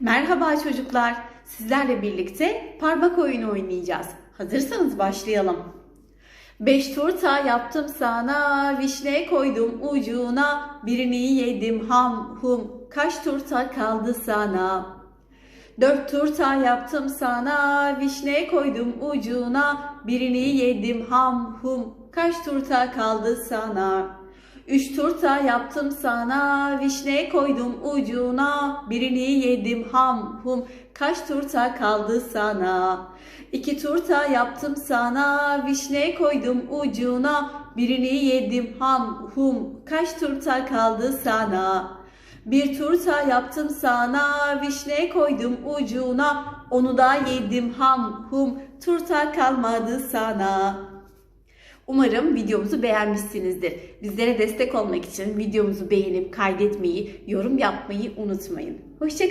Merhaba çocuklar. Sizlerle birlikte parmak oyunu oynayacağız. Hazırsanız başlayalım. Beş turta yaptım sana, vişne koydum ucuna, birini yedim ham hum, kaç turta kaldı sana? Dört turta yaptım sana, vişne koydum ucuna, birini yedim ham hum, kaç turta kaldı sana? Üç turta yaptım sana, vişne koydum ucuna, birini yedim ham hum, kaç turta kaldı sana? İki turta yaptım sana, vişne koydum ucuna, birini yedim ham hum, kaç turta kaldı sana? Bir turta yaptım sana, vişne koydum ucuna, onu da yedim ham hum, turta kalmadı sana. Umarım videomuzu beğenmişsinizdir. Bizlere destek olmak için videomuzu beğenip kaydetmeyi, yorum yapmayı unutmayın. Hoşçakalın.